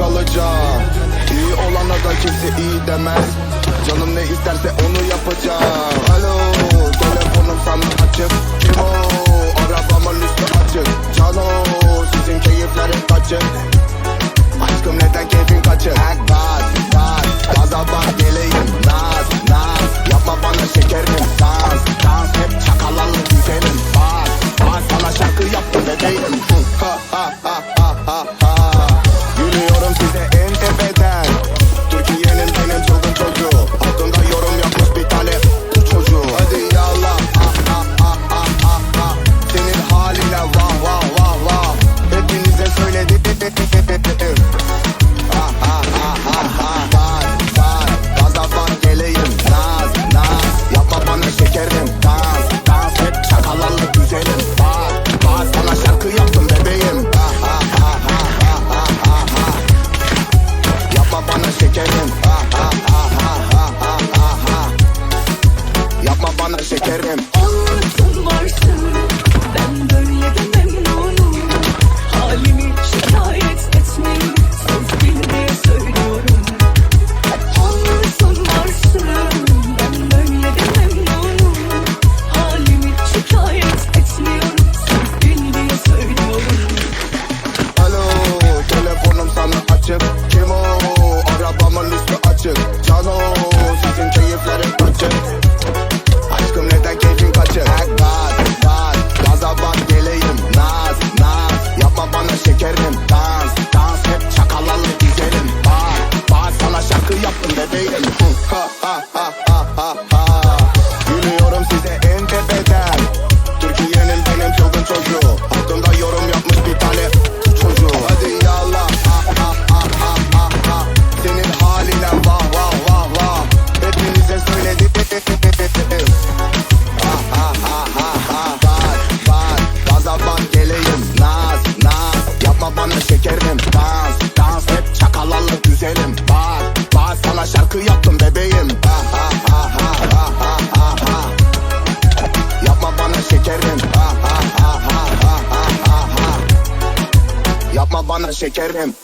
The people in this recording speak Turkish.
bende İyi olana da kimse iyi demez. Canım ne isterse onu yapacağım. Alo telefonum sana açık. şekerim ah, ah, ah, ah, ah, ah, ah. Yapma bana şekerim ah. sana şekerim